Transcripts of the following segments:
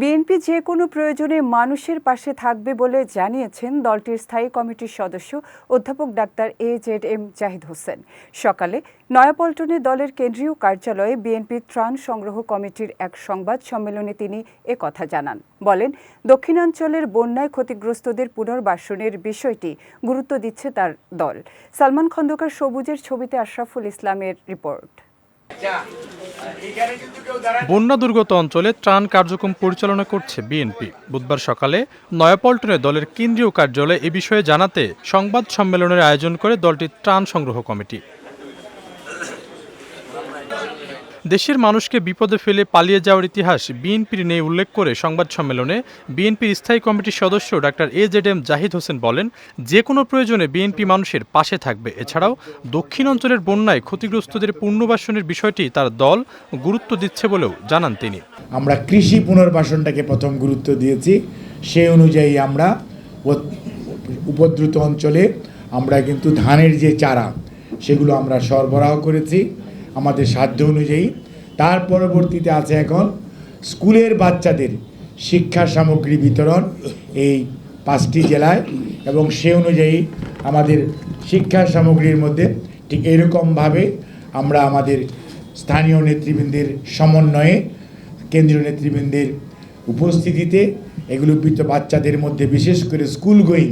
BNP যে কোনো প্রয়োজনে মানুষের পাশে থাকবে বলে জানিয়েছেন দলটির স্থায়ী কমিটির সদস্য অধ্যাপক doctor A Z M Zahid Hossain. সকালে নয়াপল্টনে দলের কেন্দ্রীয় কার্যালয়ে বিএনপি ত্রাণ সংগ্রহ কমিটির এক সংবাদ সম্মেলনে তিনি কথা জানান। বলেন, দক্ষিণাঞ্চলের বন্যায় ক্ষতিগ্রস্তদের পুনর্বাসনের বিষয়টি গুরুত্ব দিচ্ছে তার দল। সালমান খন্দকার সবুজের ছবিতে আশরাফুল ইসলামের রিপোর্ট। বন্যা দুর্গত অঞ্চলে ত্রাণ কার্যক্রম পরিচালনা করছে বিএনপি। বুধবার সকালে নয়াপল্টনে দলের কেন্দ্রীয় কার্যালয়ে এ বিষয়ে জানাতে সংবাদ সম্মেলনের আয়োজন করে দলটির ত্রাণ সংগ্রহ কমিটি। দেশের মানুষকে বিপদে ফেলে পালিয়ে যাওয়ার ইতিহাস বিএনপির নেই উল্লেখ করে সংবাদ সম্মেলনে বিএনপির স্থায়ী কমিটির সদস্য doctor A Z M Zahid Hossain বলেন, যে কোনো প্রয়োজনে বিএনপি মানুষের পাশে থাকবে। এছাড়াও দক্ষিণ অঞ্চলের বন্যায় ক্ষতিগ্রস্তদের পুনর্বাসনের বিষয়টি তার দল গুরুত্ব দিচ্ছে বলেও জানান তিনি। আমরা কৃষি পুনর্বাসনটাকে প্রথম গুরুত্ব দিয়েছি। সেই অনুযায়ী আমরা উপদ্রুত অঞ্চলে আমরা কিন্তু ধানের যে চারা, সেগুলো আমরা সরবরাহ করেছি। আমাদের সাধ্য অনুযায়ী তার পরবর্তীতে আছে এখন স্কুলের বাচ্চাদের শিক্ষা সামগ্রী বিতরণ এই পাঁচটি জেলায় এবং সে অনুযায়ী আমাদের শিক্ষা সামগ্রীর মধ্যে ঠিক এরকমভাবে আমরা আমাদের স্থানীয় নেতৃবৃন্দের সমন্বয়ে, কেন্দ্রীয় নেতৃবৃন্দের উপস্থিতিতে এগুলো বাচ্চাদের মধ্যে বিশেষ করে স্কুল গোয়িং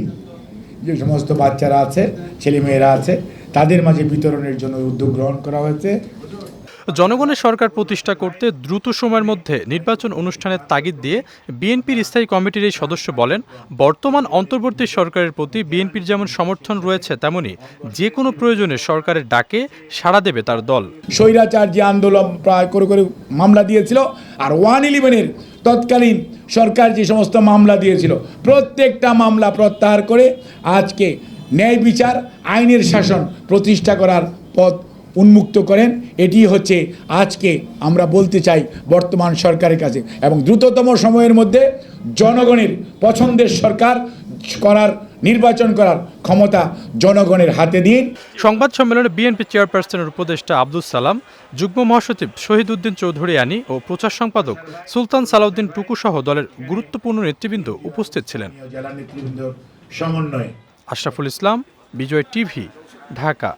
যে সমস্ত বাচ্চারা আছে, ছেলেমেয়েরা আছে, তাদের মাঝে বিতরণের জন্য উদ্যোগ গ্রহণ করা হয়েছে। জনগণের সরকার প্রতিষ্ঠা করতে দ্রুত সময়ের মধ্যে নির্বাচন অনুষ্ঠানের তাগিদ দিয়ে বিএনপির স্থায়ী কমিটির এই সদস্য বলেন, বর্তমান অন্তর্বর্তী সরকারের প্রতি বিএনপির যেমন সমর্থন রয়েছে, তেমনি যে কোনো প্রয়োজনে সরকারের ডাকে সাড়া দেবে তার দল। স্বৈরাচার যে আন্দোলন প্রায় করে করে মামলা দিয়েছিল আর ওয়ান ইলেভেনের তৎকালীন সরকার যে সমস্ত মামলা দিয়েছিল, প্রত্যেকটা মামলা প্রত্যাহার করে আজকে ন্যায় বিচার, আইনের শাসন প্রতিষ্ঠা করার পথ উন্মুক্ত করেন এটি হচ্ছে আজকে আমরা বলতে চাই বর্তমান সরকারের কাছে এবং দ্রুততম সময়ের মধ্যে জনগণের পছন্দের সরকার করার নির্বাচন করার ক্ষমতা জনগণের হাতে দিন সংবাদ সম্মেলনে বিএনপি চেয়ারপারসনের উপদেষ্টা আব্দুল সালাম যুগ্ম মহাসচিব শহীদ উদ্দিন চৌধুরী আনি ও প্রচার সম্পাদক সুলতান সালাউদ্দিন টুকু সহ দলের গুরুত্বপূর্ণ নেতৃবৃন্দ উপস্থিত ছিলেন। জেলা নেতৃবৃন্দ সমন্বয়ে। আশরাফুল ইসলাম বিজয় টিভি ঢাকা।